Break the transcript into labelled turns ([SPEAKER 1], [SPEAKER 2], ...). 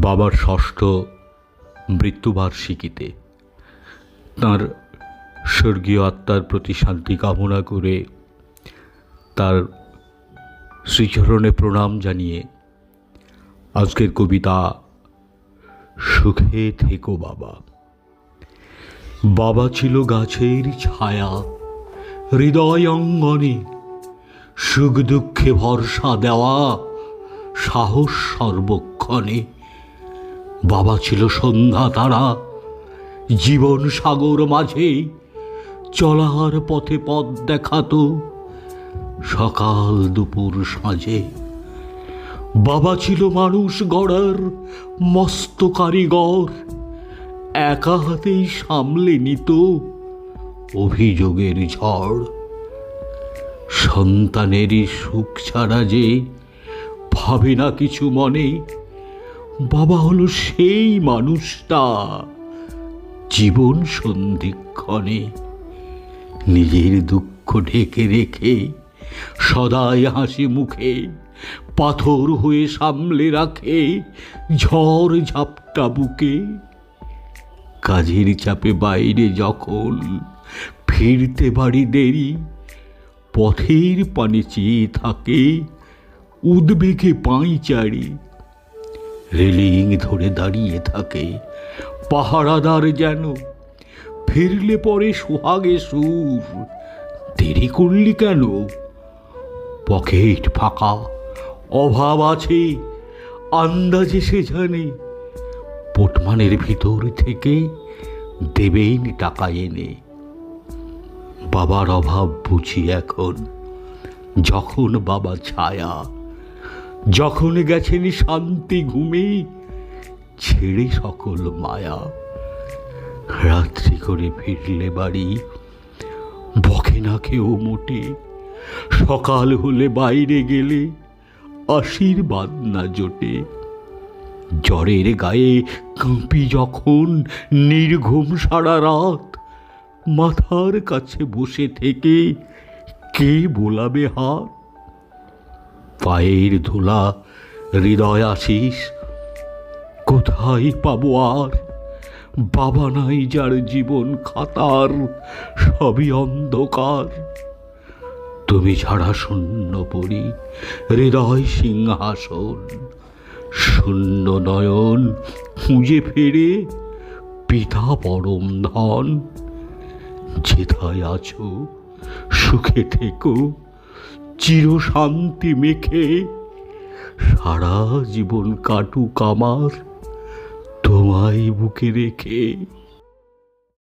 [SPEAKER 1] বাবার ষষ্ঠ মৃত্যুবার্ষিকীতে তার স্বর্গীয় আত্মার প্রতি শান্তি কামনা করে তার শ্রীচরণে প্রণাম জানিয়ে আজকের কবিতা সুখে থেকো বাবা। বাবা ছিল গাছের ছায়া, হৃদয় অঙ্গনে, সুখ দুঃখে ভরসা দেওয়া সাহস সর্বক্ষণে। বাবা ছিল সন্ধ্যা তারা। জীবন সাগর মাঝে চলার পথে পথ দেখাতো সকাল দুপুর সাঁঝে। বাবা ছিল মানুষ গড়ার মস্ত কারিগর, একা হাতেই সামলে নিত অভিযোগের ঝড়। সন্তানেরই সুখ ছাড়া যে ভাবে না কিছু মনে বাবা হলো সেই মানুষটা। জীবন সন্ধিক্ষণে নিজের দুঃখ ঢেকে রেখে সদাই হাসি মুখে পাথর হয়ে সামলে রাখে ঝড় ঝাপটা বুকে। কাজের চাপে বাইরে যখন ফিরতে বাড়ি দেরি, পথের পানে চেয়ে থাকে উদ্বেগে পাঁইচারি রেলিং ধরে দাঁড়িয়ে থাকে। পাহারাদার যেন ফিরলে পরে সোহাগে সুর। দেরি করলি কেন? পকেট ফাঁকা, অভাব আছে, আন্দাজে সে জানে। পোটমানের ভিতর থেকে দেবেন টাকা এনে। বাবার অভাব বুঝি এখন, যখন বাবা ছায়া যখন গেছেন শান্তি ঘুমে, ছেড়ে সকল মায়া। রাত্রি করে ফিরলে বাড়ি, বকে না কেউ মোটে। সকাল হলে বাইরে গেলে আশীর্বাদ না জোটে। জ্বরের গায়ে কাঁপি যখন নির্ঘুম সারা রাত। মাথার কাছে বসে থেকে কে বোলাবে হাত? পায়ের ধুলা, হৃদয় আসিস কোথায় পাবো আর? বাবা নাই যার জীবন খাতার, সবই অন্ধকার। তুমি ছাড়া শূন্য পড়ি হৃদয় সিংহাসন। শূন্য নয়ন খুঁজে ফেরে পিতা পরম ধন। যেথায় আছো, সুখে থেকো। চির শান্তি মেখে সারা জীবন কাটুক আমার তোমায় বুকে রেখে